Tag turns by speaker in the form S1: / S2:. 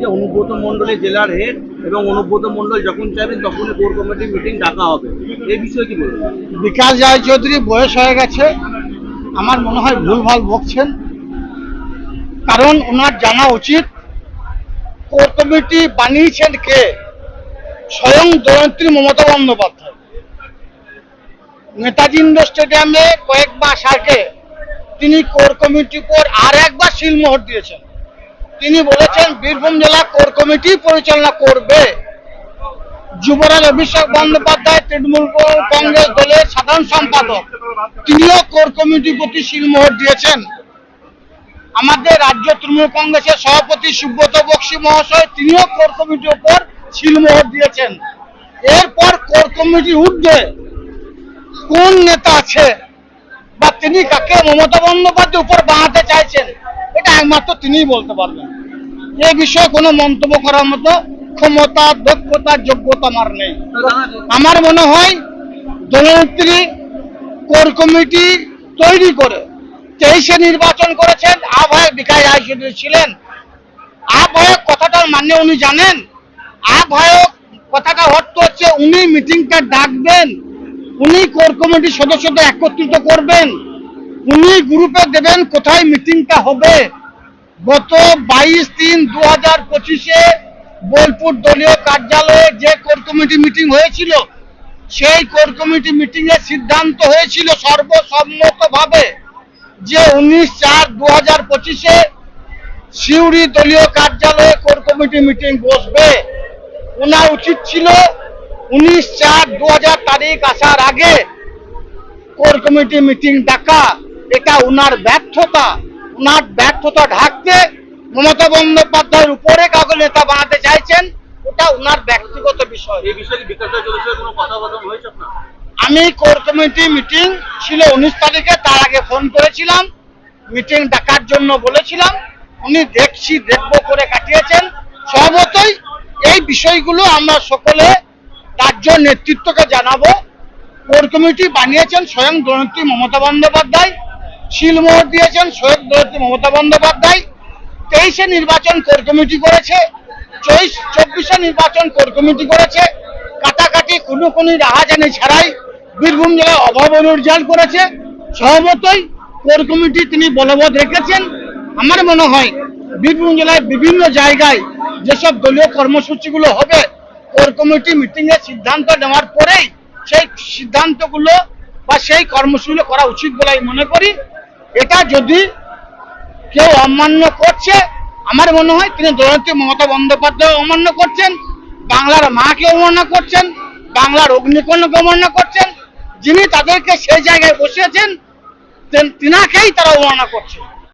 S1: যে অনুব্রত মন্ডলী জেলার হেড এবং অনুব্রত মন্ডল যখন চাইবেন তখনই কোর কমিটি মিটিং ডাকা হবে। এই বিষয়ে কি বলবেন?
S2: বিকাশ রায় চৌধুরী বয়স হয়ে গেছে। আমার মনে হয় ভুলভাল বকছেন। কারণ ওনার জানা উচিত, কোর কমিটি বানিয়েছেন কে? স্বয়ং দয়ন্ত্রী মমতা বন্দ্যোপাধ্যায়। নেতাজি ইন্ডোর স্টেডিয়ামে কয়েক মাস আগে তিনি কোর কমিটির উপর আর একবার সিলমোহর দিয়েছেন। তিনি বলেছেন, বীরভূম জেলা কোর কমিটি পরিচালনা করবে। যুবরাজ অভিষেক বন্দ্যোপাধ্যায়, তৃণমূল কংগ্রেস দলের সাধারণ সম্পাদক। তিনিও কোর কমিটির প্রতি শিলমোহর দিয়েছেন। আমাদের রাজ্য তৃণমূল কংগ্রেসের সভাপতি সুব্রত বক্সি মহাশয় তিনিও কোর কমিটির উপর শিলমোহর দিয়েছেন। এরপর কোর কমিটির ঊর্ধ্বে কোন নেতা আছে বা তিনি কাকে, মমতা বন্দ্যোপাধ্যায়ের উপর বাঁধাতে চাইছেন? একমাত্র তিনিই বলতে পারবেন। এ বিষয়ে কোনো মন্তব্য করার মতো ক্ষমতা, দক্ষতা, যোগ্যতা আমার নেই। আমার মনে হয় দলনেত্রী কোর কমিটি তৈরি করে তেইশে নির্বাচন করেছেন আহ্বায়ক বিকাশ রায় ছিলেন। আহ্বায়ক কথাটার মানে উনি জানেন আহ্বায়ক কথাটা অর্থ হচ্ছে উনি মিটিংটা ডাকবেন, উনি কোর কমিটির সদস্যদের একত্রিত করবেন, উনি গ্রুপে দেবেন কোথায় মিটিংটা হবে। গত বাইশ তিন দু হাজার পঁচিশে বোলপুর দলীয় কার্যালয়ে যে কোর কমিটি মিটিং হয়েছিল, সেই কোর কমিটি মিটিং এর সিদ্ধান্ত হয়েছিল সর্বসম্মতভাবে যে উনিশ চার দু হাজার পঁচিশে সিউড়ি দলীয় কার্যালয়ে কোর কমিটি মিটিং বসবে। ওনার উচিত ছিল উনিশ চার দু হাজার তারিখ আসার আগে কোর কমিটি মিটিং ডাকা, এটা উনার ব্যর্থতা। উনার ব্যর্থতা ঢাকতে মমতা বন্দ্যোপাধ্যায়ের উপরে কাউকে নেতা বানাতে চাইছেন ওটা ওনার ব্যক্তিগত বিষয়।
S1: এই কোনো কথা হয়েছে
S2: আমি কোর কমিটি মিটিং ছিল উনিশ তারিখে তার আগে ফোন করেছিলাম মিটিং ডাকার জন্য বলেছিলাম উনি দেখছি দেখব করে কাটিয়েছেন। সহমতই এই বিষয়গুলো আমরা সকলে রাজ্য নেতৃত্বকে জানাব। কোর কমিটি বানিয়েছেন স্বয়ং দলনেত্রী মমতা বন্দ্যোপাধ্যায়। শিলমোহর দিয়েছেন স্বয়ং দলনেত্রী মমতা বন্দ্যোপাধ্যায়। তেইশে নির্বাচন কোর কমিটি করেছে। চব্বিশ, চব্বিশে নির্বাচন কোর কমিটি করেছে। কাটাকাটি কোনো কোনো রাহাজানি ছাড়াই বীরভূম জেলায় অভাব অনুর্জাল করেছে। সহমতই কোর কমিটি তিনি বলবৎ রেখেছেন। আমার মনে হয় বীরভূম জেলায় বিভিন্ন জায়গায় যেসব দলীয় কর্মসূচিগুলো হবে, কোর কমিটি মিটিং এর সিদ্ধান্ত নেওয়ার পরেই সেই সিদ্ধান্তগুলো বা সেই কর্মসূচিগুলো করা উচিত বলে আমি মনে করি। এটা যদি কেউ অমান্য করছে, আমার মনে হয় তিনি দলনেত্রী মমতা বন্দ্যোপাধ্যায় অমান্য করছেন, বাংলার মাকে অমান্য করছেন, বাংলার অগ্নিকর্ণকে অমান্য করছেন, যিনি তাদেরকে সেই জায়গায় বসিয়েছেন তেনাকেই তারা অবমাননা করছে।